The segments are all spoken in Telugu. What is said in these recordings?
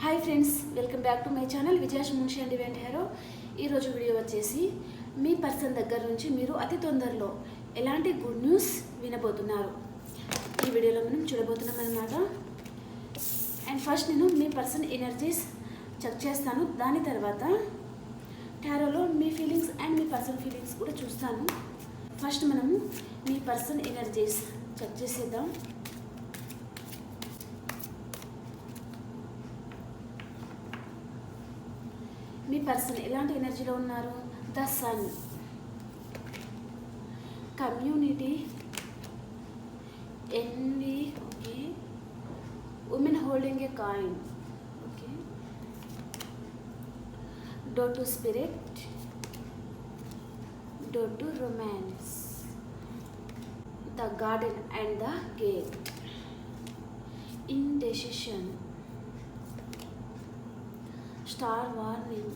Hi friends welcome back to my channel Vijayash Munshi and event hero ఈరోజు వీడియో వచ్చేసి మీ పర్సన్ దగ్గర నుంచి మీరు అతి తొందరలో ఎలాంటి గుడ్ న్యూస్ వినబోతున్నారు? ఈ వీడియోలో మనం చూడబోతున్నాం అనమాట అండ్ ఫస్ట్ నేను మీ పర్సన్ ఎనర్జీస్ చెక్ చేస్తాను. దాని తర్వాత టారోలో మీ ఫీలింగ్స్ అండ్ మీ పర్సన్ ఫీలింగ్స్ కూడా చూస్తాను. ఫస్ట్ మనము మీ పర్సన్ ఎనర్జీస్ చెక్ చేసేద్దాం. పర్సన్ ఎలాంటి ఎనర్జీలో ఉన్నారు? The sun community envy okay women holding a coin okay door to spirit door to romance the garden and the gate in decision star warning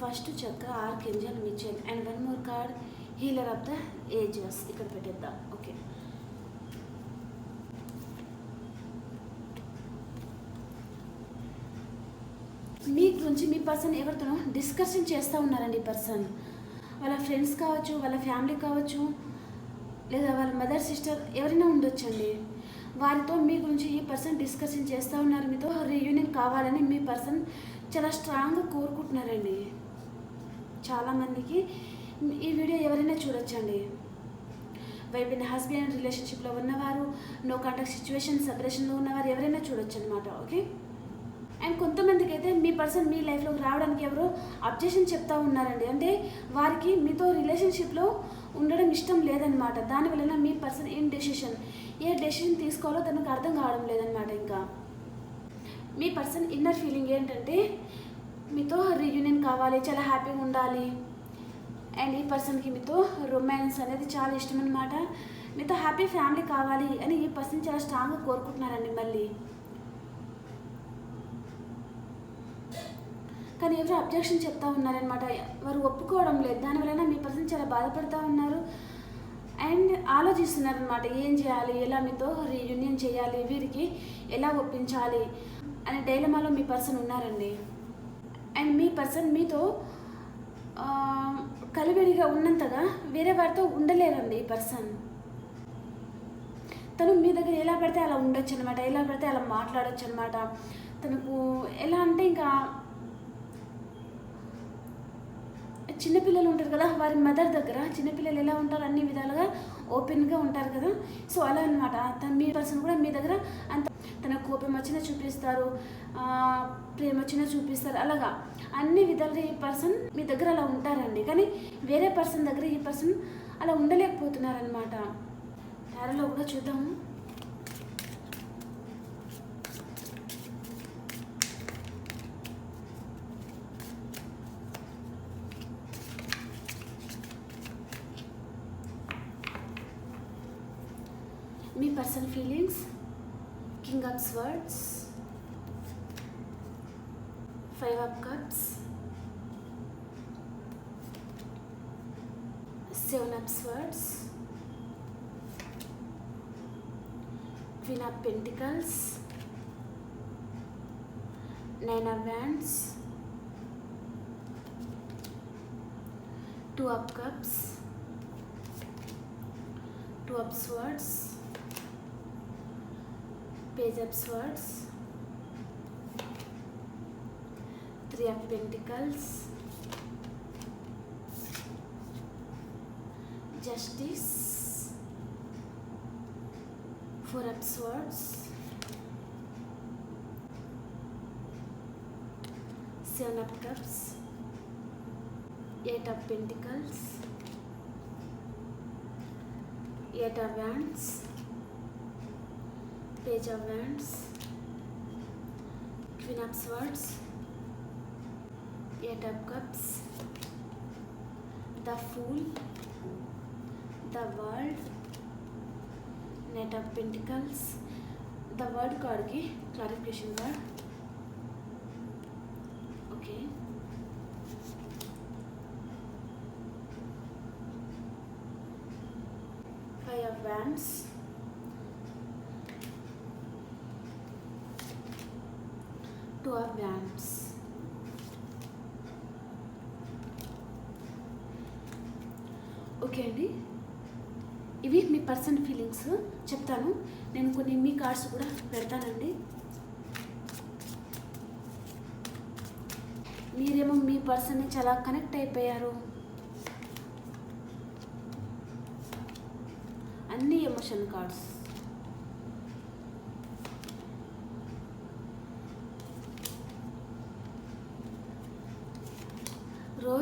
first chakra archangel Michael and one more card healer of the ages ఇక్కడ పెట్టేద్దాం. ఓకే మీ గురించి మీ పర్సన్ ఎవరితోనో డిస్కషన్ చేస్తూ ఉన్నారండి ఈ పర్సన్ వాళ్ళ ఫ్రెండ్స్ కావచ్చు వాళ్ళ ఫ్యామిలీ కావచ్చు లేదా వాళ్ళ మదర్ సిస్టర్ ఎవరైనా ఉండొచ్చండి. వారితో మీ గురించి ఈ పర్సన్ డిస్కషన్ చేస్తూ ఉన్నారు. మీతో రీయూనియన్ కావాలని మీ పర్సన్ చాలా స్ట్రాంగ్గా కోరుకుంటున్నారండి. చాలామందికి ఈ వీడియో ఎవరైనా చూడొచ్చండి. వైఫ్ అండ్ హస్బెండ్ రిలేషన్షిప్లో ఉన్నవారు నో కాంటాక్ట్ సిచ్యువేషన్ సెపరేషన్లో ఉన్నవారు ఎవరైనా చూడొచ్చు అనమాట ఓకే? అండ్ కొంతమందికి అయితే మీ పర్సన్ మీ లైఫ్లోకి రావడానికి ఎవరో అబ్జెక్షన్ చెప్తా ఉన్నారండి. అంటే వారికి మీతో రిలేషన్షిప్లో ఉండడం ఇష్టం లేదనమాట దానివలన మీ పర్సన్ ఏం డెసిషన్ ఏ డెసిషన్ తీసుకోవాలో తనకు అర్థం కావడం లేదనమాట ఇంకా. మీ పర్సన్ ఇన్నర్ ఫీలింగ్ ఏంటంటే మీతో రీయూనియన్ కావాలి చాలా హ్యాపీగా ఉండాలి. అండ్ ఈ పర్సన్కి మీతో రొమాన్స్ అనేది చాలా ఇష్టం అనమాట మీతో హ్యాపీ ఫ్యామిలీ కావాలి అని ఈ పర్సన్ చాలా స్ట్రాంగ్గా కోరుకుంటున్నారండి మళ్ళీ. కానీ ఎవరు అబ్జెక్షన్ చెప్తా ఉన్నారనమాట వారు ఒప్పుకోవడం లేదు. దానివలన మీ పర్సన్ చాలా బాధపడుతూ ఉన్నారు. అండ్ ఆలోచిస్తున్నారనమాట ఏం చేయాలి? ఎలా మీతో రీయూనియన్ చేయాలి? వీరికి ఎలా ఒప్పించాలి? అనే డైలమాలో మీ పర్సన్ ఉన్నారండి. అండ్ మీ పర్సన్ మీతో కలివిడిగా ఉన్నంతగా వేరే వారితో ఉండలేరండి ఈ పర్సన్. తను మీ దగ్గర ఎలా పడితే అలా ఉండొచ్చు అనమాట ఎలా పడితే అలా మాట్లాడొచ్చు అనమాట తనకు ఎలా అంటే ఇంకా చిన్నపిల్లలు ఉంటారు కదా వారి మదర్ దగ్గర చిన్నపిల్లలు ఎలా ఉంటారు అన్ని విధాలుగా ఓపెన్గా ఉంటారు కదా? సో అలా అనమాట తన మీ పర్సన్ కూడా మీ దగ్గర అంత తన కోపం వచ్చినా చూపిస్తారు ప్రేమ వచ్చినా చూపిస్తారు అలాగా. అన్ని విధాలుగా ఈ పర్సన్ మీ దగ్గర అలా ఉంటారండి. కానీ వేరే పర్సన్ దగ్గర ఈ పర్సన్ అలా ఉండలేకపోతున్నారనమాట టారోలో కూడా చూద్దాము. thoughts and feelings. King of swords. Five of cups. Seven of swords. Queen of pentacles. Nine of wands. Two of cups. Two of swords page of swords. Three of pentacles. Justice. Four of swords. Seven of cups. Eight of pentacles. Eight of wands page of wands queen of swords eight of cups the fool the world knight of pentacles the word card ki clarification card okay five of wands our bands. Okay అండి. ఇవి మీ పర్సనల్ ఫీలింగ్స్ చెప్తాను. నేను కొన్ని మీ కార్డ్స్ కూడా పెడతానండి. మీరేమో మీ పర్సన్ని చాలా కనెక్ట్ అయిపోయారు. అన్ని ఎమోషన్ కార్డ్స్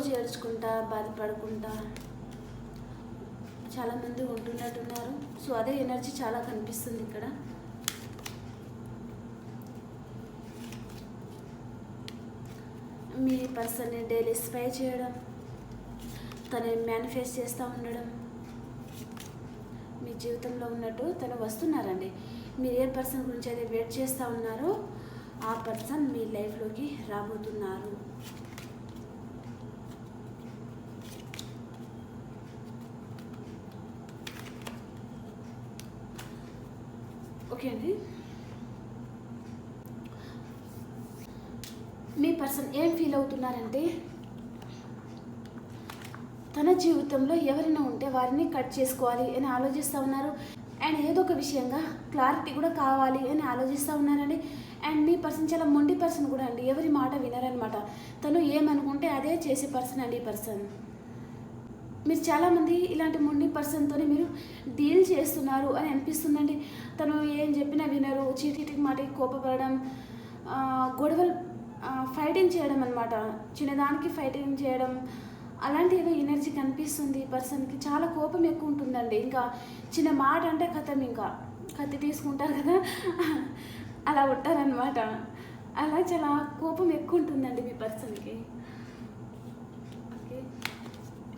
రోజు ఏడ్చుకుంటా బాధపడుకుంటా చాలామంది ఉంటున్నట్టున్నారు. సో అదే ఎనర్జీ చాలా కనిపిస్తుంది ఇక్కడ. మీ పర్సన్ని డైలీ స్పై చేయడం తను మేనిఫెస్ట్ చేస్తూ ఉండడం మీ జీవితంలో ఉన్నట్టు తను వస్తున్నారండి. మీరు ఏ పర్సన్ గురించి అయితే వెయిట్ చేస్తూ ఉన్నారో ఆ పర్సన్ మీ లైఫ్లోకి రాబోతున్నారు. ఓకే అండి. మీ పర్సన్ ఏం ఫీల్ అవుతున్నారంటే తన జీవితంలో ఎవరైనా ఉంటే వారిని కట్ చేసుకోవాలి అని ఆలోచిస్తూ ఉన్నారు. అండ్ ఏదో ఒక విషయంగా క్లారిటీ కూడా కావాలి అని ఆలోచిస్తూ ఉన్నారండి. అండ్ మీ పర్సన్ చాలా మొండి పర్సన్ కూడా అండి. ఎవరి మాట వినరనమాట. తను ఏమనుకుంటే అదే చేసే పర్సన్ అండి ఈ పర్సన్. మీరు చాలామంది ఇలాంటి మొండి పర్సన్తోనే మీరు డీల్ చేస్తున్నారు అని అనిపిస్తుందండి. తను ఏం చెప్పినా వినరు. చీటికి మాటికి కోపపడడం గొడవలు ఫైటింగ్ చేయడం అనమాట చిన్నదానికి ఫైటింగ్ చేయడం అలాంటి ఏదో ఎనర్జీ కనిపిస్తుంది పర్సన్కి. చాలా కోపం ఎక్కువ ఉంటుందండి. ఇంకా చిన్న మాట అంటే కథం ఇంకా. కత్తి తీసుకుంటారు కదా. అలా ఉంటారనమాట అలా చాలా కోపం ఎక్కువ ఉంటుందండి మీ పర్సన్కి.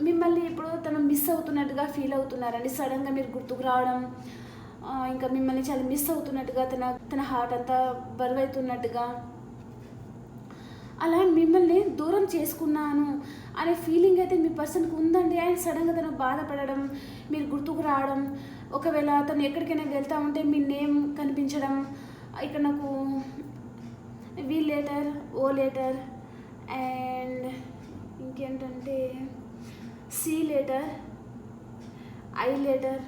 మిమ్మల్ని ఇప్పుడు తను మిస్ అవుతున్నట్టుగా ఫీల్ అవుతున్నారండి. సడన్గా మీరు గుర్తుకు రావడం ఇంకా మిమ్మల్ని చాలా మిస్ అవుతున్నట్టుగా తన తన హార్ట్ అంతా బరువైతున్నట్టుగా. అలా మిమ్మల్ని దూరం చేసుకున్నాను అనే ఫీలింగ్ అయితే మీ పర్సన్కి ఉందండి. అండ్ సడన్గా తను బాధపడడం మీరు గుర్తుకు రావడం ఒకవేళ తను ఎక్కడికైనా వెళ్తా ఉంటే మీ నేమ్ కనిపించడం ఇక్కడ నాకు V letter O letter and ఇంకేంటంటే C letter I letter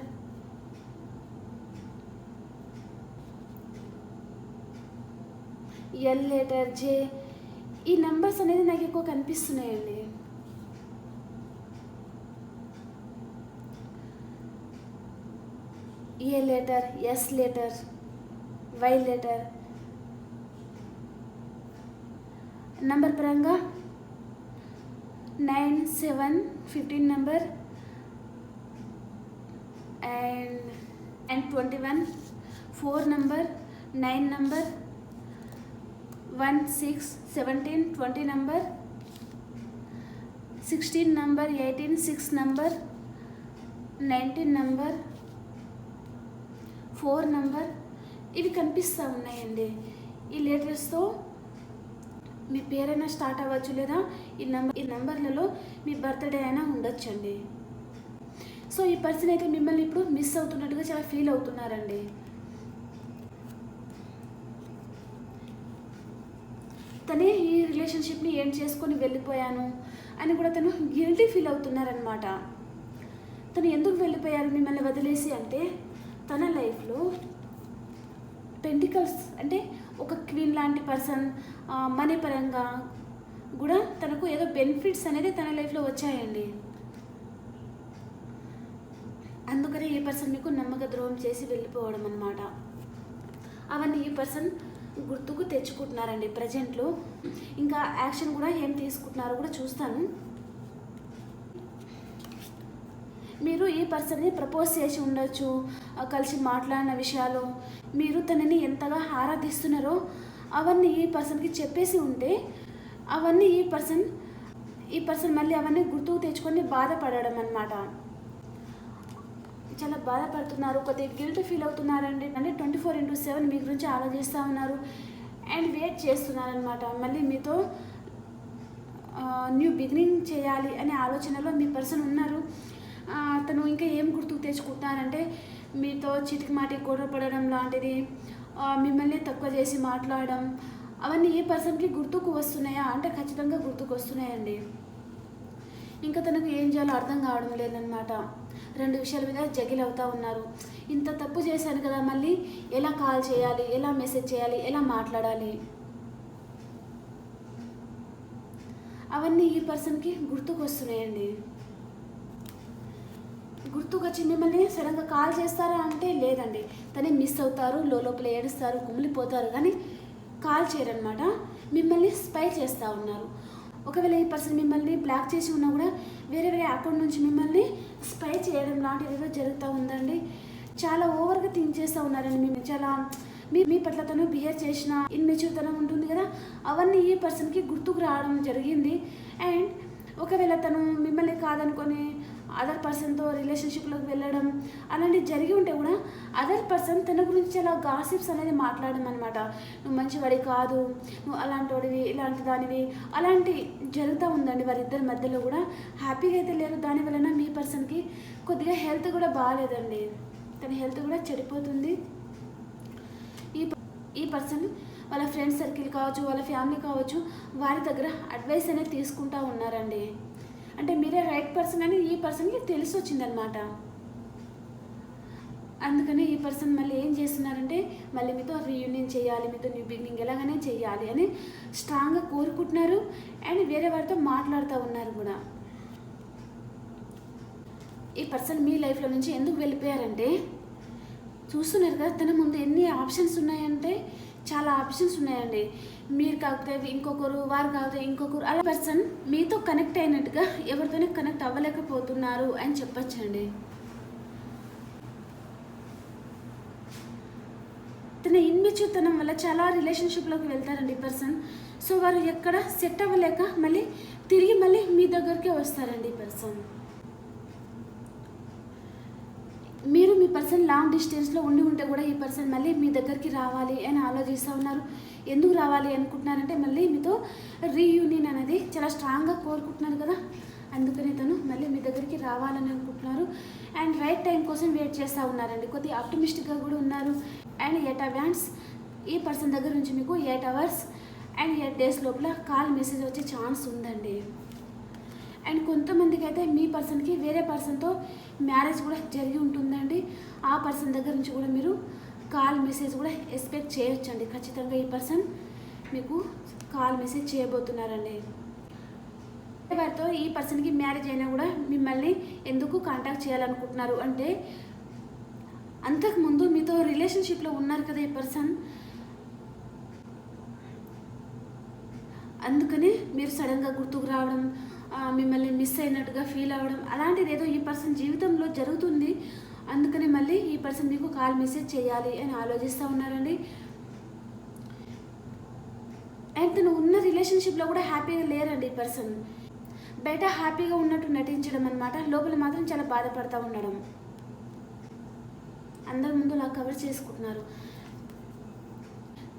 L letter J ఈ నెంబర్స్ అనేది నాకు ఎక్కువ కనిపిస్తున్నాయండి. A letter S letter Y letter number పరంగా nine seven fifteen number and and twenty one four number nine number one six seventeen twenty number sixteen number eighteen six number nineteen number four number ఇవి కనిపిస్తూ ఉన్నాయండి. ఈ లెటర్స్తో మీ పేరైనా స్టార్ట్ అవ్వచ్చు లేదా ఈ నంబర్ ఈ నంబర్లలో మీ బర్త్డే అయినా ఉండొచ్చండి. సో ఈ పర్సన్ అయితే మిమ్మల్ని ఇప్పుడు మిస్ అవుతున్నట్టుగా చాలా ఫీల్ అవుతున్నారండి. తనే ఈ రిలేషన్షిప్ని ఏం చేసుకొని వెళ్ళిపోయాను అని కూడా తను గిల్టీ ఫీల్ అవుతున్నారనమాట తను ఎందుకు వెళ్ళిపోయారు మిమ్మల్ని వదిలేసి అంటే తన లైఫ్లో పెంటికల్స్ అంటే ఒక క్వీన్ లాంటి పర్సన్ మనీ పరంగా కూడా తనకు ఏదో బెనిఫిట్స్ అనేది తన లైఫ్లో వచ్చాయండి. అందుకనే ఈ పర్సన్ మీకు నమ్మక ద్రోహం చేసి వెళ్ళిపోవడం అనమాట అవన్నీ ఈ పర్సన్ గుర్తుకు తెచ్చుకుంటున్నారండి. ప్రజెంట్లో ఇంకా యాక్షన్ కూడా ఏం తీసుకుంటున్నారో కూడా చూస్తాను. మీరు ఈ పర్సన్ని ప్రపోజ్ చేసి ఉండొచ్చు కలిసి మాట్లాడిన విషయాలు మీరు తనని ఎంతగా ఆరాధిస్తున్నారో అవన్నీ ఈ పర్సన్కి చెప్పేసి ఉంటే అవన్నీ ఈ పర్సన్ ఈ పర్సన్ మళ్ళీ అవన్నీ గుర్తుకు తెచ్చుకొని బాధపడడం అనమాట చాలా బాధపడుతున్నారు కొద్దిగా గిల్ట్ ఫీల్ అవుతున్నారండి. అంటే ట్వంటీ ఫోర్ ఇంటూ సెవెన్ మీ గురించి ఆలోచిస్తూ ఉన్నారు అండ్ వెయిట్ చేస్తున్నారనమాట మళ్ళీ మీతో న్యూ బిగినింగ్ చేయాలి అనే ఆలోచనలో మీ పర్సన్ ఉన్నారు. అతను తను ఇంకా ఏం గుర్తుకు తెచ్చుకుంటున్నారంటే మీతో చిటికి మాటికి గొడవ పడడం లాంటిది మిమ్మల్ని తక్కువ చేసి మాట్లాడడం అవన్నీ ఈ పర్సన్కి గుర్తుకు వస్తున్నాయా? అంటే ఖచ్చితంగా గుర్తుకు వస్తున్నాయండి. ఇంకా తనకు ఏం చేయాలో అర్థం కావడం లేదనమాట రెండు విషయాల మీద జగిల్ అవుతా ఉన్నారు. ఇంత తప్పు చేశాను కదా మళ్ళీ ఎలా కాల్ చేయాలి? ఎలా మెసేజ్ చేయాలి? ఎలా మాట్లాడాలి? అవన్నీ ఈ పర్సన్కి గుర్తుకు వస్తున్నాయండి. గుర్తుకొచ్చి మిమ్మల్ని సడన్గా కాల్ చేస్తారా? అంటే లేదండి. తనే మిస్ అవుతారు లోపల ఏడుస్తారు కుమిలిపోతారు కానీ కాల్ చేయరనమాట మిమ్మల్ని స్పై చేస్తూ ఉన్నారు. ఒకవేళ ఈ పర్సన్ మిమ్మల్ని బ్లాక్ చేసి ఉన్నా కూడా వేరే వేరే అకౌంట్ నుంచి మిమ్మల్ని స్పై చేయడం లాంటిది ఏదో జరుగుతూ ఉందండి. చాలా ఓవర్గా థింక్ చేస్తూ ఉన్నారండి మేము చాలా మీ మీ పట్ల తను బిహేవ్ చేసిన ఇన్మెచ్యూర్తనం ఉంటుంది కదా అవన్నీ ఈ పర్సన్కి గుర్తుకు రావడం జరిగింది. అండ్ ఒకవేళ తను మిమ్మల్ని కాదనుకొని అదర్ పర్సన్తో రిలేషన్షిప్లోకి వెళ్ళడం అలాంటివి జరిగి ఉంటే కూడా అదర్ పర్సన్ తన గురించి చాలా గాసిప్స్ అనేది మాట్లాడడం అనమాట నువ్వు మంచివాడి కాదు నువ్వు అలాంటి వాడివి ఇలాంటి దానివి అలాంటి జరుగుతూ ఉందండి వారిద్దరి మధ్యలో కూడా. హ్యాపీగా అయితే లేరు దాని వలన మీ పర్సన్కి కొద్దిగా హెల్త్ కూడా బాగాలేదండి. తన హెల్త్ కూడా చెడిపోతుంది. ఈ ఈ పర్సన్ వాళ్ళ ఫ్రెండ్స్ సర్కిల్ కావచ్చు వాళ్ళ ఫ్యామిలీ కావచ్చు వారి దగ్గర అడ్వైస్ అనేది తీసుకుంటూ ఉన్నారండి. అంటే మీరే రైట్ పర్సన్ అని ఈ పర్సన్కి తెలిసి వచ్చిందనమాట అందుకని ఈ పర్సన్ మళ్ళీ ఏం చేస్తున్నారంటే మళ్ళీ మీతో రీయూనియన్ చేయాలి మీతో న్యూ బిగినింగ్ ఎలాగనే చేయాలి అని స్ట్రాంగ్గా కోరుకుంటున్నారు అండ్ వేరే వారితో మాట్లాడుతూ ఉన్నారు కూడా. ఈ పర్సన్ మీ లైఫ్లో నుంచి ఎందుకు వెళ్ళిపోయారంటే చూస్తున్నారు కదా తన ముందు ఎన్ని ఆప్షన్స్ ఉన్నాయంటే చాలా ఆప్షన్స్ ఉన్నాయండి. మీరు కాకపోతే ఇంకొకరు వారు కాకపోతే ఇంకొకరు అలా పర్సన్ మీతో కనెక్ట్ అయినట్టుగా ఎవరితోనే కనెక్ట్ అవ్వలేకపోతున్నారు అని చెప్పొచ్చండి. తన ఇన్మెచ్యూర్తనం వల్ల చాలా రిలేషన్షిప్లోకి వెళ్తారండి పర్సన్ సో వారు ఎక్కడ సెట్ అవ్వలేక మళ్ళీ తిరిగి మళ్ళీ మీ దగ్గరికే వస్తారండి పర్సన్ మీరు మీ పర్సన్ లాంగ్ డిస్టెన్స్లో ఉండి ఉంటే కూడా ఈ పర్సన్ మళ్ళీ మీ దగ్గరికి రావాలి అని ఆలోచిస్తూ ఉన్నారు. ఎందుకు రావాలి అనుకుంటున్నారంటే మళ్ళీ మీతో రీయూనియన్ అనేది చాలా స్ట్రాంగ్గా కోరుకుంటున్నారు కదా. అందుకని తను మళ్ళీ మీ దగ్గరికి రావాలని అనుకుంటున్నారు. అండ్ రైట్ టైం కోసం వెయిట్ చేస్తూ ఉన్నారండి. కొద్దిగా ఆప్టమిస్టిక్గా కూడా ఉన్నారు. అండ్ ఎయిట్ అవాన్స్ ఈ పర్సన్ దగ్గర నుంచి మీకు eight hours and eight days లోపల కాల్ మెసేజ్ వచ్చే ఛాన్స్ ఉందండి. అండ్ కొంతమందికి అయితే మీ పర్సన్కి వేరే పర్సన్తో మ్యారేజ్ కూడా జరిగి ఉంటుందండి. ఆ పర్సన్ దగ్గర నుంచి కూడా మీరు కాల్ మెసేజ్ కూడా ఎక్స్పెక్ట్ చేయొచ్చండి. ఖచ్చితంగా ఈ పర్సన్ మీకు కాల్ మెసేజ్ చేయబోతున్నారండి. వారితో ఈ పర్సన్కి మ్యారేజ్ అయినా కూడా మిమ్మల్ని ఎందుకు కాంటాక్ట్ చేయాలనుకుంటున్నారు? అంటే అంతకుముందు మీతో రిలేషన్షిప్లో ఉన్నారు కదా ఈ పర్సన్? అందుకనే మీరు సడన్గా గుర్తుకు రావడం మిమ్మల్ని మిస్ అయినట్టుగా ఫీల్ అవ్వడం అలాంటిది ఏదో ఈ పర్సన్ జీవితంలో జరుగుతుంది. అందుకని మళ్ళీ ఈ పర్సన్ మీకు కాల్ మెసేజ్ చేయాలి అని ఆలోచిస్తూ ఉన్నారండి. అండ్ తను ఉన్న రిలేషన్షిప్లో కూడా హ్యాపీగా లేరండి ఈ పర్సన్ బయట హ్యాపీగా ఉన్నట్టు నటించడం అనమాట లోపల మాత్రం చాలా బాధపడతా ఉండడం. అందరి ముందు అలా కవర్ చేసుకుంటున్నారు.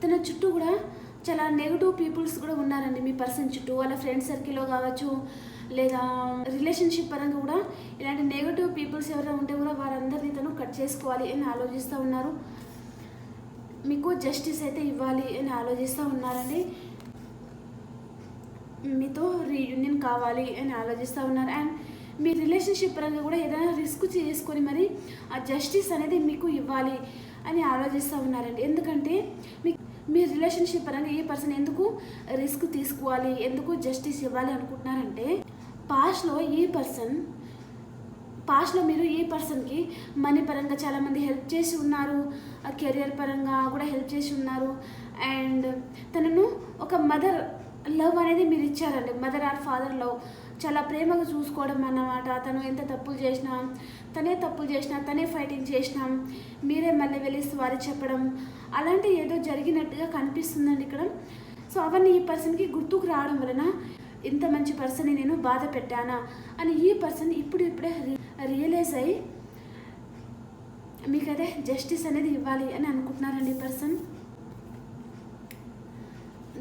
తన చుట్టూ కూడా చాలా నెగిటివ్ పీపుల్స్ కూడా ఉన్నారండి. మీ పర్సన్ చుట్టూ వాళ్ళ ఫ్రెండ్ సర్కిల్లో కావచ్చు లేదా రిలేషన్షిప్ పరంగా కూడా ఇలాంటి నెగిటివ్ పీపుల్స్ ఎవరైనా ఉంటే కూడా వారందరినీ తను కట్ చేసుకోవాలి అని ఆలోచిస్తూ ఉన్నారు. మీకు జస్టిస్ అయితే ఇవ్వాలి అని ఆలోచిస్తూ ఉన్నారండి. మీతో రీయూనియన్ కావాలి అని ఆలోచిస్తూ ఉన్నారు. అండ్ మీ రిలేషన్షిప్ పరంగా కూడా ఏదైనా రిస్క్ చేసుకొని మరి ఆ జస్టిస్ అనేది మీకు ఇవ్వాలి అని ఆలోచిస్తూ ఉన్నారండి. ఎందుకంటే మీ మీ రిలేషన్షిప్ పరంగా ఈ పర్సన్ ఎందుకు రిస్క్ తీసుకోవాలి ఎందుకు జస్టిస్ ఇవ్వాలి అనుకుంటున్నారంటే పాస్ట్లో ఈ పర్సన్ పాస్ట్లో మీరు ఈ పర్సన్కి మనీ పరంగా చాలామంది హెల్ప్ చేసి ఉన్నారు కెరియర్ పరంగా కూడా హెల్ప్ చేసి ఉన్నారు. అండ్ తనను ఒక మదర్ లవ్ అనేది మీరు ఇచ్చారండి. మదర్ ఆర్ ఫాదర్ లవ్ చాలా ప్రేమగా చూసుకోవడం అన్నమాట. తను ఎంత తప్పులు చేసినా తనే తప్పులు చేసినా తనే ఫైటింగ్ చేసినా మీరే మళ్ళీ వెళ్ళి సారీ చెప్పడం అలాంటి ఏదో జరిగినట్టుగా కనిపిస్తుందండి ఇక్కడ. సో అవన్నీ ఈ పర్సన్కి గుర్తుకు రావడం వలన ఇంత మంచి పర్సన్ని నేను బాధ పెట్టానా అని ఈ పర్సన్ ఇప్పుడు ఇప్పుడే రియలైజ్ అయ్యి మీకైతే జస్టిస్ అనేది ఇవ్వాలి అని అనుకుంటున్నారండి ఈ పర్సన్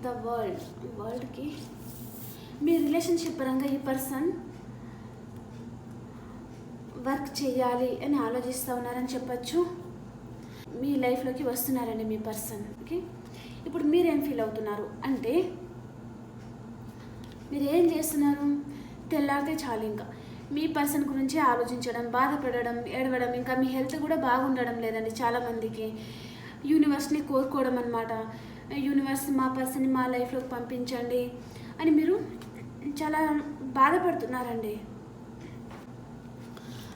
ద వరల్డ్ వరల్డ్కి మీ రిలేషన్షిప్ పరంగా ఈ పర్సన్ వర్క్ చేయాలి అని ఆలోచిస్తూ ఉన్నారని చెప్పచ్చు. మీ లైఫ్లోకి వస్తున్నారండి మీ పర్సన్ ఓకే ఇప్పుడు మీరేం ఫీల్ అవుతున్నారు? అంటే మీరు ఏం చేస్తున్నారు? తెల్లారితే చాలు ఇంకా. మీ పర్సన్ గురించి ఆలోచించడం బాధపడడం ఏడవడం ఇంకా మీ హెల్త్ కూడా బాగుండడం లేదండి చాలామందికి. యూనివర్స్ని కోరుకోవడం అనమాట యూనివర్స్ మా పర్సన్ని మా లైఫ్లోకి పంపించండి అని మీరు చాలా బాధపడుతున్నారండి.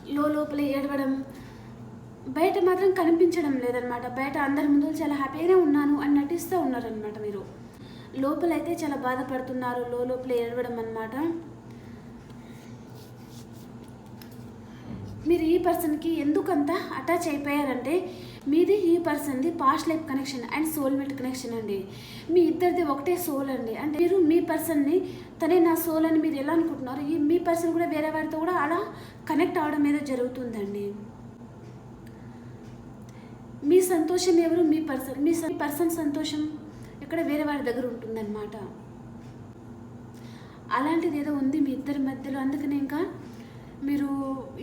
లో లోపల ఏడవడం బయట మాత్రం కనిపించడం లేదనమాట బయట అందరి ముందు చాలా హ్యాపీగానే ఉన్నాను అని నటిస్తూ ఉన్నారనమాట మీరు. లోపలైతే చాలా బాధపడుతున్నారు లోపల ఏడవడం అనమాట మీరు ఈ పర్సన్కి ఎందుకంత అటాచ్ అయిపోయారంటే మీది ఈ పర్సన్ది past life connection and soulmate connection అండి. మీ ఇద్దరిది ఒకటే సోల్ అండి. అంటే మీరు మీ పర్సన్ని తనే నా సోల్ అని మీరు ఎలా అనుకుంటున్నారు? ఈ మీ పర్సన్ కూడా వేరే వారితో కూడా అలా కనెక్ట్ అవడం ఏదో జరుగుతుందండి. మీ సంతోషం ఎవరు? మీ పర్సన్ మీ స- పర్సన్ సంతోషం ఎక్కడ వేరే వారి దగ్గర ఉంటుందన్నమాట. అలాంటిది ఏదో ఉంది మీ ఇద్దరి మధ్యలో. అందుకనే ఇంకా మీరు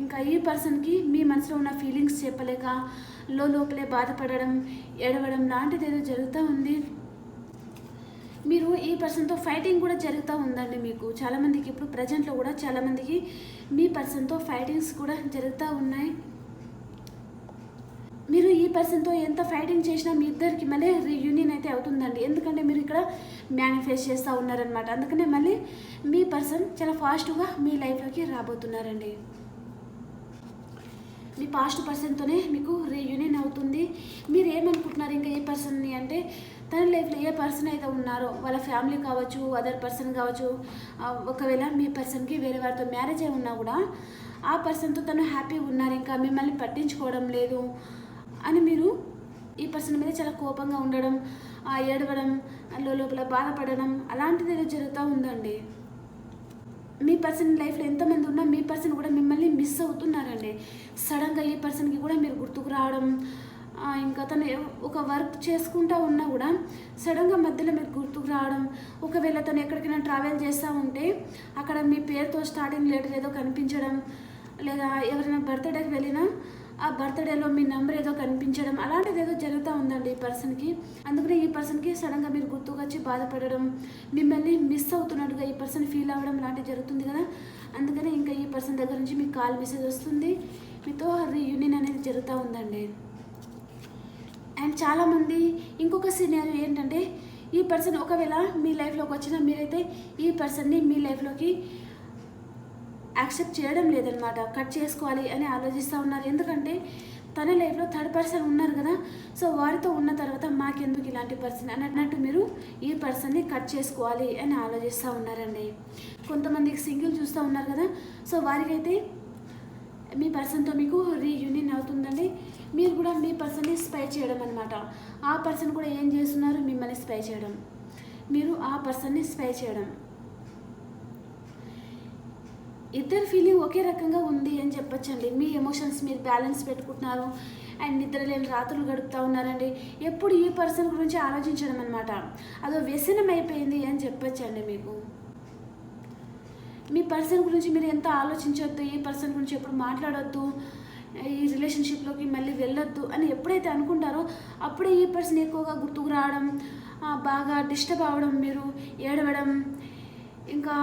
ఇంకా ఈ పర్సన్కి మీ మనసులో ఉన్న ఫీలింగ్స్ చెప్పలేక లో లోపలే బాధపడడం ఏడవడం లాంటిది ఏదో జరుగుతూ ఉంది? మీరు ఈ పర్సన్తో ఫైటింగ్ కూడా జరుగుతూ ఉందండి మీకు. చాలామందికి ఇప్పుడు ప్రజెంట్లో కూడా చాలామందికి మీ పర్సన్తో ఫైటింగ్స్ కూడా జరుగుతూ ఉన్నాయి. పర్సన్తో ఎంత ఫైటింగ్ చేసినా మీ ఇద్దరికి మళ్ళీ రీయూనియన్ అయితే అవుతుందండి. ఎందుకంటే మీరు ఇక్కడ మేనిఫెస్ట్ చేస్తూ ఉన్నారనమాట అందుకనే మళ్ళీ మీ పర్సన్ చాలా ఫాస్ట్గా మీ లైఫ్లోకి రాబోతున్నారండి. మీ పాస్ట్ పర్సన్తోనే మీకు రీయూనియన్ అవుతుంది. మీరు ఏమనుకుంటున్నారు ఇంకా ఏ పర్సన్ని అంటే తన లైఫ్లో ఏ పర్సన్ అయితే ఉన్నారో వాళ్ళ ఫ్యామిలీ కావచ్చు అదర్ పర్సన్ కావచ్చు ఒకవేళ మీ పర్సన్కి వేరే వారితో మ్యారేజ్ అయి ఉన్నా కూడా ఆ పర్సన్తో తను హ్యాపీగా ఉన్నారు. ఇంకా మిమ్మల్ని పట్టించుకోవడం లేదు. అని మీరు ఈ పర్సన్ మీద చాలా కోపంగా ఉండడం ఏడవడం లో లోపల బాధపడడం అలాంటిది ఏదో జరుగుతూ ఉందండి. మీ పర్సన్ లైఫ్లో ఎంతమంది ఉన్నా మీ పర్సన్ కూడా మిమ్మల్ని మిస్ అవుతున్నారండి. సడన్గా ఈ పర్సన్కి కూడా మీరు గుర్తుకు రావడం ఇంకా తను ఎవ- ఒక వర్క్ చేసుకుంటా ఉన్నా కూడా సడన్గా మధ్యలో మీరు గుర్తుకు రావడం ఒకవేళ తను ఎక్కడికైనా ట్రావెల్ చేస్తూ ఉంటే అక్కడ మీ పేరుతో స్టార్టింగ్ లెటర్ ఏదో కనిపించడం లేదా ఎవరైనా బర్త్డేకి వెళ్ళినా ఆ బర్త్డేలో మీ నెంబర్ ఏదో కనిపించడం అలాంటిది ఏదో జరుగుతూ ఉందండి ఈ పర్సన్కి. అందుకనే ఈ పర్సన్కి సడన్గా మీరు గుర్తుకొచ్చి బాధపడడం మిమ్మల్ని మిస్ అవుతున్నట్టుగా ఈ పర్సన్ ఫీల్ అవ్వడం లాంటివి జరుగుతుంది కదా. అందుకనే ఇంకా ఈ పర్సన్ దగ్గర నుంచి మీకు కాల్ మెసేజ్ వస్తుంది. మీతో రీయూనియన్ అనేది జరుగుతూ ఉందండి. అండ్ చాలామంది ఇంకొక సినారియో ఏంటంటే ఈ పర్సన్ ఒకవేళ మీ లైఫ్లోకి వచ్చినా మీరైతే ఈ పర్సన్ని మీ లైఫ్లోకి యాక్సెప్ట్ చేయడం లేదనమాట కట్ చేసుకోవాలి అని ఆలోచిస్తూ ఉన్నారు. ఎందుకంటే తన లైఫ్లో థర్డ్ పర్సన్ ఉన్నారు కదా. సో వారితో ఉన్న తర్వాత మాకెందుకు ఇలాంటి పర్సన్? అని అన్నట్టు మీరు ఈ పర్సన్ని కట్ చేసుకోవాలి అని ఆలోచిస్తూ ఉన్నారండి. కొంతమందికి సింగిల్ చూస్తూ ఉన్నారు కదా. సో వారికైతే మీ పర్సన్తో మీకు రీయూనియన్ అవుతుందండి. మీరు కూడా మీ పర్సన్ని స్పై చేయడం అనమాట ఆ పర్సన్ కూడా ఏం చేస్తున్నారు? మిమ్మల్ని స్పై చేయడం. మీరు ఆ పర్సన్ని స్పై చేయడం. ఇద్దరు ఫీలింగ్ ఒకే రకంగా ఉంది అని చెప్పొచ్చండి. మీ ఎమోషన్స్ మీరు బ్యాలెన్స్ పెట్టుకుంటున్నారు. అండ్ నిద్ర లేని రాత్రులు గడుపుతూ ఉన్నారండి. ఎప్పుడు ఈ పర్సన్ గురించి ఆలోచించడం అనమాట అదో వ్యసనం అయిపోయింది అని చెప్పచ్చండి మీకు. మీ పర్సన్ గురించి మీరు ఎంత ఆలోచించొద్దు ఈ పర్సన్ గురించి ఎప్పుడు మాట్లాడొద్దు ఈ రిలేషన్షిప్లోకి మళ్ళీ వెళ్ళొద్దు అని ఎప్పుడైతే అనుకుంటారో అప్పుడే ఈ పర్సన్ ఎక్కువగా గుర్తుకు రావడం బాగా డిస్టర్బ్ అవ్వడం మీరు ఏడవడం ఇంకా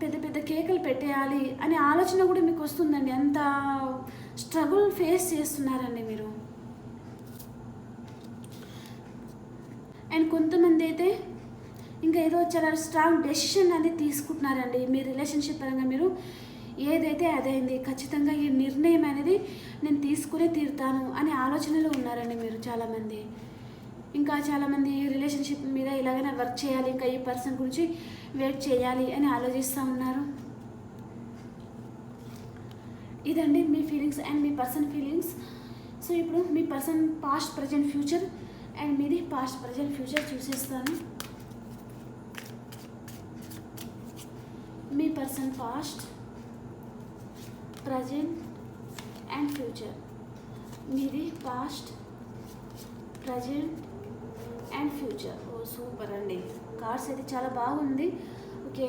పెద్ద పెద్ద కేకలు పెట్టేయాలి అనే ఆలోచన కూడా మీకు వస్తుందండి. అంత స్ట్రగుల్ ఫేస్ చేస్తున్నారండి మీరు. అండ్ కొంతమంది అయితే ఇంకా ఏదో చాలా స్ట్రాంగ్ డెసిషన్ అనేది తీసుకుంటున్నారండి. మీ రిలేషన్షిప్ పరంగా మీరు ఏదైతే అదైంది ఖచ్చితంగా ఈ నిర్ణయం అనేది నేను తీసుకునే తీరుతాను అనే ఆలోచనలో ఉన్నారండి మీరు చాలామంది. ఇంకా చాలామంది ఈ రిలేషన్షిప్ మీద ఇలాగైనా వర్క్ చేయాలి. ఇంకా ఈ పర్సన్ గురించి వెయిట్ చేయాలి అని ఆలోచిస్తూ ఉన్నారు. ఇదండి మీ ఫీలింగ్స్ అండ్ మీ పర్సన్ ఫీలింగ్స్ సో ఇప్పుడు మీ person past present future and మీది పాస్ట్ ప్రజెంట్ ఫ్యూచర్ చూసేస్తాను. మీ person past present and future మీది past present and future. Oh super అండి. కార్డ్స్ అయితే చాలా బాగుంది. ఓకే.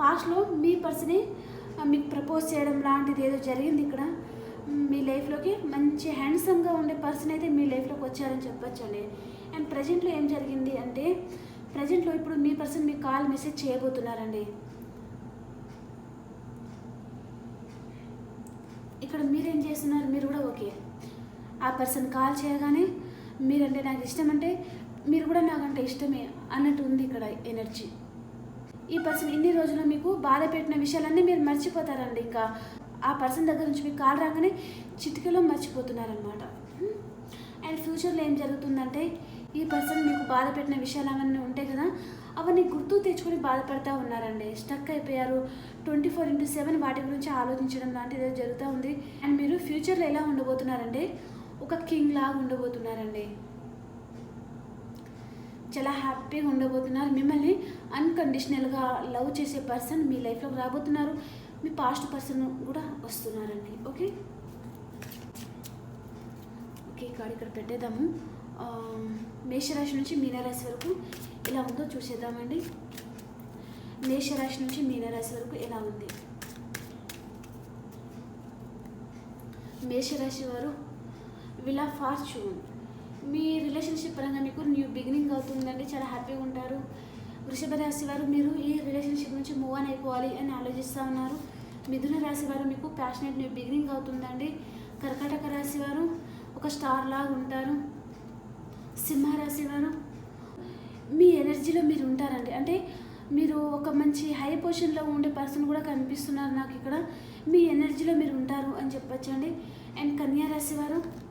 పాస్ట్లో మీ పర్సనే మీకు ప్రపోజ్ చేయడం లాంటిది ఏదో జరిగింది ఇక్కడ. మీ లైఫ్లోకి మంచి హ్యాండ్సమ్గా ఉండే పర్సన్ అయితే మీ లైఫ్లోకి వచ్చారని చెప్పొచ్చండి. అండ్ ప్రజెంట్లో ఏం జరిగింది అంటే ప్రజెంట్లో ఇప్పుడు మీ పర్సన్ మీ కాల్ మెసేజ్ చేయబోతున్నారండి. ఇక్కడ మీరేం చేస్తున్నారు? మీరు కూడా ఓకే. ఆ పర్సన్ కాల్ చేయగానే మీరంటే నాకు ఇష్టం అంటే మీరు కూడా నాకంటే ఇష్టమే అన్నట్టు ఉంది ఇక్కడ ఎనర్జీ. ఈ పర్సన్ ఇన్ని రోజులు మీకు బాధ పెట్టిన విషయాలన్నీ మీరు మర్చిపోతారండి ఇంకా. ఆ పర్సన్ దగ్గర నుంచి మీకు కాల్ రాగానే చిటికలో మర్చిపోతున్నారనమాట అండ్ ఫ్యూచర్లో ఏం జరుగుతుందంటే ఈ పర్సన్ మీకు బాధ పెట్టిన విషయాలు అవన్నీ ఉంటాయి కదా అవన్నీ గుర్తు తెచ్చుకొని బాధపడతా ఉన్నారండి. స్టక్ అయిపోయారు. ట్వంటీ ఫోర్ ఇంటూ సెవెన్ వాటి గురించి ఆలోచించడం లాంటిది జరుగుతూ ఉంది. అండ్ మీరు ఫ్యూచర్లో ఎలా ఉండబోతున్నారంటే ఒక కింగ్ లాగా ఉండబోతున్నారండి. చాలా హ్యాపీగా ఉండబోతున్నారు. మిమ్మల్ని అన్కండిషనల్గా లవ్ చేసే పర్సన్ మీ లైఫ్లోకి రాబోతున్నారు. మీ పాస్ట్ పర్సన్ కూడా వస్తున్నారండి. ఓకే? ఓకే ఇక్కడ ఇక్కడ పెట్టేద్దాము. మేషరాశి నుంచి మీనరాశి వరకు ఎలా ఉందో చూసేద్దామండి. మేషరాశి నుంచి మీనరాశి వరకు ఎలా ఉంది? మేషరాశి వారు విలా ఫార్చ్యూన్. మీ రిలేషన్షిప్ పరంగా మీకు న్యూ బిగినింగ్ అవుతుందండి చాలా హ్యాపీగా ఉంటారు. వృషభ రాశి వారు మీరు ఈ రిలేషన్షిప్ నుంచి మూవ్ ఆన్ అయిపోవాలి అని ఆలోచిస్తూ ఉన్నారు. మిథున రాశి వారు మీకు ప్యాషనెట్ న్యూ బిగినింగ్ అవుతుందండి. కర్కాటక రాశి వారు ఒక స్టార్ లాగా ఉంటారు. సింహరాశి వారు మీ ఎనర్జీలో మీరు ఉంటారండి. అంటే మీరు ఒక మంచి హై పొజిషన్లో ఉండే పర్సన్ కూడా కనిపిస్తున్నారు నాకు ఇక్కడ. మీ ఎనర్జీలో మీరు ఉంటారు అని చెప్పొచ్చండి. అండ్ కన్యా రాశి వారు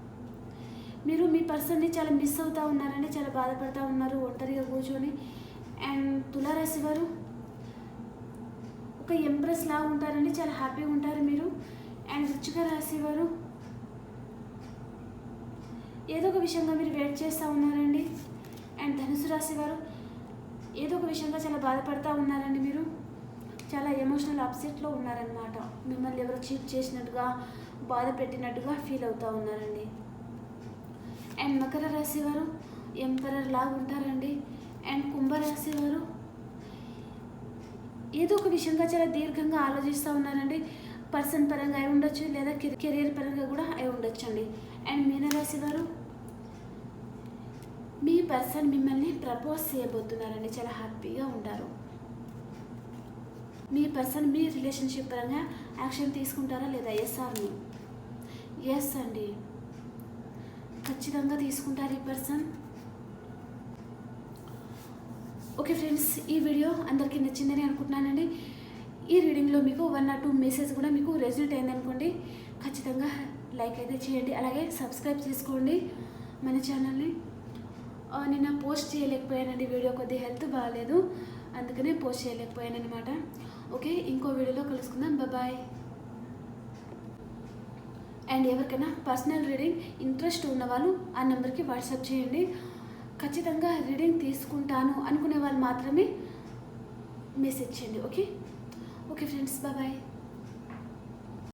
మీరు మీ పర్సన్ని చాలా మిస్ అవుతూ ఉన్నారండి చాలా బాధపడుతూ ఉన్నారు ఒంటరిగా కూర్చొని. అండ్ తులారాశి వారు ఒక ఎంప్రెస్ లాగా ఉంటారండి చాలా హ్యాపీగా ఉంటారు మీరు. అండ్ వృచ్చిక రాశి వారు ఏదో ఒక విషయంగా మీరు వెయిట్ చేస్తూ ఉన్నారండి. అండ్ ధనుసు రాశి వారు ఏదో ఒక విషయంగా చాలా బాధపడుతూ ఉన్నారండి మీరు. చాలా ఎమోషనల్ అప్సెట్లో ఉన్నారనమాట మిమ్మల్ని ఎవరో చీట్ చేసినట్టుగా బాధ పెట్టినట్టుగా ఫీల్ అవుతూ ఉన్నారండి. అండ్ మకర రాశి వారు ఎంపరర్ లాగా ఉంటారండి. అండ్ కుంభరాశి వారు ఏదో ఒక విషయంగా చాలా దీర్ఘంగా ఆలోచిస్తూ ఉన్నారండి. పర్సన్ పరంగా అయి ఉండొచ్చు లేదా కెరీర్ పరంగా కూడా అయి ఉండొచ్చు అండి అండ్ మీనరాశి వారు మీ పర్సన్ మిమ్మల్ని ప్రపోజ్ చేయబోతున్నారండి. చాలా హ్యాపీగా ఉంటారు. మీ పర్సన్ మీ రిలేషన్షిప్ పరంగా యాక్షన్ తీసుకుంటారా లేదా? ఎస్ ఆర్ ఎస్ అండి. ఖచ్చితంగా తీసుకుంటారు ఈ పర్సన్ ఓకే ఫ్రెండ్స్ ఈ వీడియో అందరికీ నచ్చిందని అనుకుంటున్నానండి. ఈ రీడింగ్లో మీకు వన్ ఆర్ టూ మెసేజ్ కూడా మీకు రెజల్ట్ అయింది అనుకోండి ఖచ్చితంగా లైక్ అయితే చేయండి. అలాగే సబ్స్క్రైబ్ చేసుకోండి మన ఛానల్ని నిన్న పోస్ట్ చేయలేకపోయానండి వీడియో కొద్దిగా హెల్త్ బాగాలేదు. అందుకనే పోస్ట్ చేయలేకపోయాను అనమాట ఓకే ఇంకో వీడియోలో కలుసుకుందాం. బాయ్ అండ్ ఎవరికైనా పర్సనల్ రీడింగ్ ఇంట్రెస్ట్ ఉన్న వాళ్ళు ఆ నెంబర్కి వాట్సాప్ చేయండి. ఖచ్చితంగా రీడింగ్ తీసుకుంటాను అనుకునే వాళ్ళు మాత్రమే మెసేజ్ చేయండి ఓకే? Okay friends bye